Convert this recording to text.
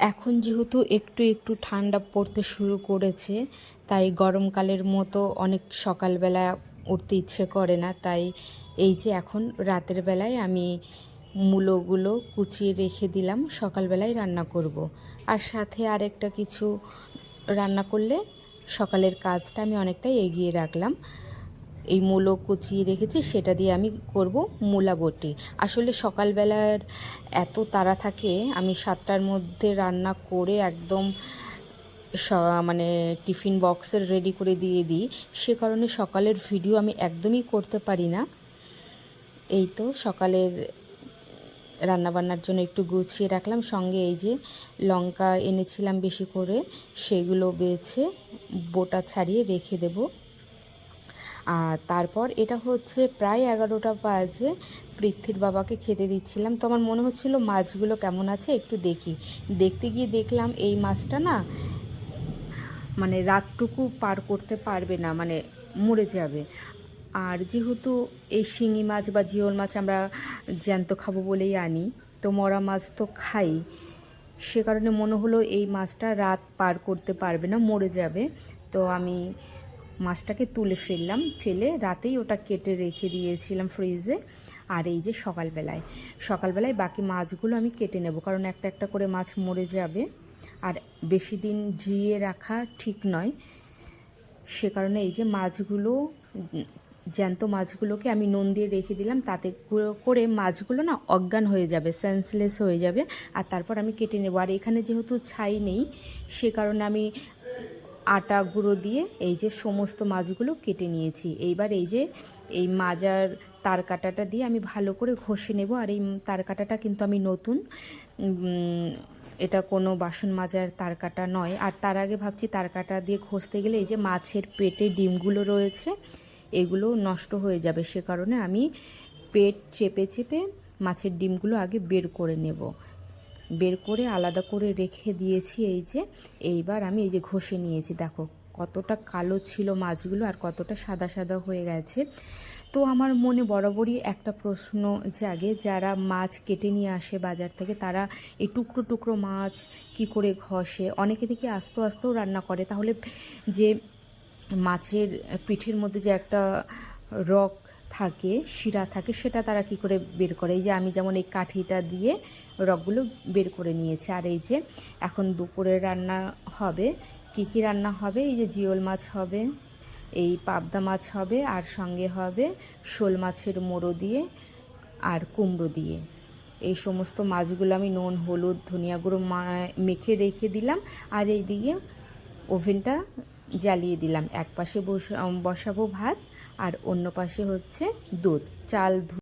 এখন যেহেতু একটু একটু ঠান্ডা পড়তে শুরু করেছে, তাই গরমকালের মতো অনেক সকালবেলা উঠতে ইচ্ছে করে না তাই এই যে এখন রাতের বেলায় আমি মূলোগুলো কুচিয়ে রেখে দিলাম, সকালবেলায় রান্না করব। আর সাথে আরেকটা কিছু রান্না করলে সকালের কাজটা আমি অনেকটাই এগিয়ে রাখলাম এই মূলো কুচিয়ে রেখেছি, সেটা দিয়ে আমি করব মূলা বটি। আসলে সকালবেলার এত তাড়া থাকে, আমি সাতটার মধ্যে রান্না করে একদম মানে টিফিন বক্সের রেডি করে দিয়ে দিই। সে কারণে সকালের ভিডিও আমি একদমই করতে পারি না। এই তো সকালের রান্নাবান্নার জন্য একটু গুছিয়ে রাখলাম। সঙ্গে এই যে লঙ্কা এনেছিলাম বেশি করে, সেগুলো বেছে বোটা ছাড়িয়ে রেখে দেবো। আর তারপর এটা হচ্ছে প্রায় এগারোটা বাজে। পৃথ্বীর বাবাকে খেতে দিচ্ছিলাম। তো আমার মনে হচ্ছিল, মাছগুলো কেমন আছে একটু দেখি। দেখতে গিয়ে দেখলাম এই মাছটা না মানে রাতটুকু পার করতে পারবে না মানে মরে যাবে। আর যেহেতু এই শিঙি মাছ বা জিওল মাছ আমরা জ্যান্ত খাব বলেই আনি, তো মরা মাছ তো খাই। সে কারণে মনে হলো এই মাছটা রাত পার করতে পারবে না, মরে যাবে। তো আমি মাছটাকে তুলে ফেললাম, ফেলে রাতেই ওটা কেটে রেখে দিয়েছিলাম ফ্রিজে। আর এই যে সকালবেলায় সকালবেলায় বাকি মাছগুলো আমি কেটে নেব, কারণ একটা একটা করে মাছ মরে যাবে। আর বেশি দিন জিয়ে রাখা ঠিক নয়। সে কারণে এই যে মাছগুলো, জ্যান্ত মাছগুলোকে আমি নুন দিয়ে রেখে দিলাম, তাতে করে- মাছগুলো না অজ্ঞান হয়ে যাবে সেন্সলেস হয়ে যাবে। আর তারপর আমি কেটে নেব। আর এখানে যেহেতু ছাই নেই, সে কারণে আমি আটা গুঁড়ো দিয়ে এই যে সমস্ত মাছগুলো কেটে নিয়েছি। এইবার এই যে, এই মাজার তার কাটাটা দিয়ে আমি ভালো করে ঘষে নেব। আর এই তার কাটাটা কিন্তু আমি নতুন এটা কোনো বাসন মাজার তার কাটা নয়। আর তার আগে ভাবছি তার কাটা দিয়ে ঘষতে গেলে এই যে মাছের পেটে ডিমগুলো রয়েছে, এগুলো নষ্ট হয়ে যাবে। সে কারণে আমি পেট চেপে চেপে মাছের ডিমগুলো আগে বের করে নেব। বের করে আলাদা করে রেখে দিয়েছি এই যে, এইবার আমি এই যে ঘষে নিয়েছি, দেখো। কতটা কালো ছিল মাছগুলো আর কতটা সাদা সাদা হয়ে গেছে। তো আমার মনে বরাবরই একটা প্রশ্ন জাগে, যারা মাছ কেটে নিয়ে আসে বাজার থেকে, তারা এই টুকরো টুকরো মাছ কি করে ঘষে? অনেকে দেখি আস্তে আস্তেও রান্না করে। তাহলে যে মাছের পিঠের মধ্যে যে একটা রক থাকে, শিরা থাকে, সেটা তারা কি করে বের করে? এই যে আমি যেমন এই কাঠিটা দিয়ে রকগুলো বের করে নিয়েছি, আর এই যে এখন দুপুরে রান্না হবে, কি কি রান্না হবে? এই যে জিওল মাছ হবে, এই পাবদা মাছ হবে, আর সঙ্গে হবে শোল মাছের মোড়ো দিয়ে আর কুমড়ো দিয়ে। এই সমস্ত মাছগুলো আমি নুন, হলুদ, ধনিয়া গুঁড়ো মেখে রেখে দিলাম, আর এইদিকে ওভেনটা জ্বালিয়ে দিলাম। এক পাশে বস, বসাবো ভাত আর অন্য পাশে হচ্ছে দুধ চাল